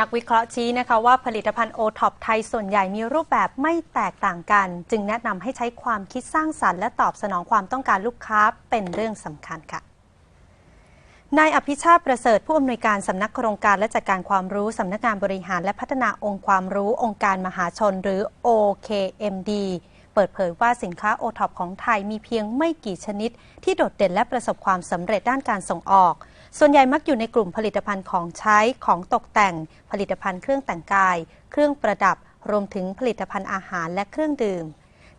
นักวิเคราะห์ชี้นะคะว่าผลิตภัณฑ์โอท็อปไทยส่วนใหญ่มีรูปแบบไม่แตกต่างกัน จึงแนะนำให้ใช้ความคิดสร้างสรรค์และตอบสนองความต้องการลูกค้าเป็นเรื่องสำคัญค่ะนายอภิชาติประเสริฐผู้อำนวยการสำนักโครงการและจัดการความรู้สำนักงานบริหารและพัฒนาองค์ความรู้องค์การมหาชนหรือ OKMD เปิดเผยว่าสินค้าโอท็อปของไทยมีเพียงไม่กี่ชนิด ที่โดดเด่นและประสบความสำเร็จด้านการส่งออก ส่วนใหญ่มักอยู่ในกลุ่มผลิตภัณฑ์ของใช้ของตกแต่ง ผลิตภัณฑ์เครื่องแต่งกาย เครื่องประดับ รวมถึงผลิตภัณฑ์อาหารและเครื่องดื่ม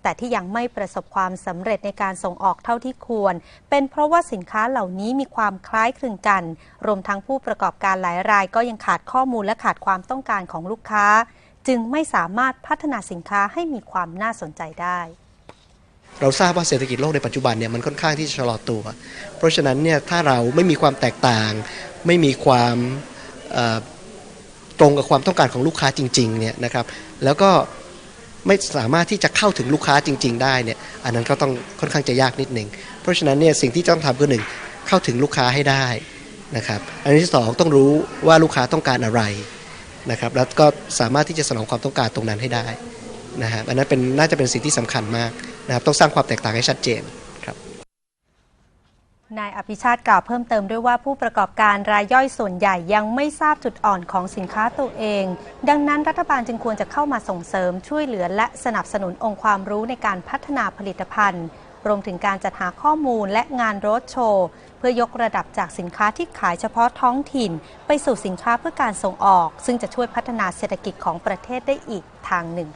แต่ที่ยังไม่ประสบความสำเร็จในการส่งออกเท่าที่ควร เป็นเพราะว่าสินค้าเหล่านี้มีความคล้ายคลึงกัน รวมทั้งผู้ประกอบการหลายรายก็ยังขาดข้อมูลและขาดความต้องการของลูกค้า จึงไม่สามารถพัฒนาสินค้าให้มีความน่าสนใจได้ เราทราบว่าเศรษฐกิจโลกในปัจจุบันเนี่ยมันค่อนข้างที่จะชะลอตัว เพราะฉะนั้นเนี่ยถ้าเราไม่มีความแตกต่าง ไม่มีความตรงกับความต้องการของลูกค้าจริงๆเนี่ยนะครับแล้วก็ไม่สามารถที่จะเข้าถึงลูกค้าจริง ๆ ได้เนี่ยอันนั้นก็ต้องค่อนข้างจะยากนิดหนึ่งเพราะฉะนั้นเนี่ยสิ่งที่ต้องทำคือหนึ่งเข้าถึงลูกค้าให้ได้นะครับอันที่สองต้องรู้ว่าลูกค้าต้องการอะไร นะครับแล้วก็สามารถที่จะสนองความต้องการตรงนั้นให้ได้นะฮะอันนั้นเป็นน่าจะเป็นสิ่งที่สำคัญมากนะครับต้องสร้างความแตกต่างให้ชัดเจนครับนายอภิชาติกล่าวเพิ่มเติมด้วยว่าผู้ประกอบการรายย่อยส่วนใหญ่ยังไม่ทราบจุดอ่อนของสินค้าตัวเอง ดังนั้นรัฐบาลจึงควรจะเข้ามาส่งเสริมช่วยเหลือและสนับสนุนองค์ความรู้ในการพัฒนาผลิตภัณฑ์ รวมถึงการจัดหาข้อมูลและงานโรดโชว์ เพื่อยกระดับจากสินค้าที่ขายเฉพาะท้องถิ่น ไปสู่สินค้าเพื่อการส่งออก ซึ่งจะช่วยพัฒนาเศรษฐกิจของประเทศได้อีกทางหนึ่ง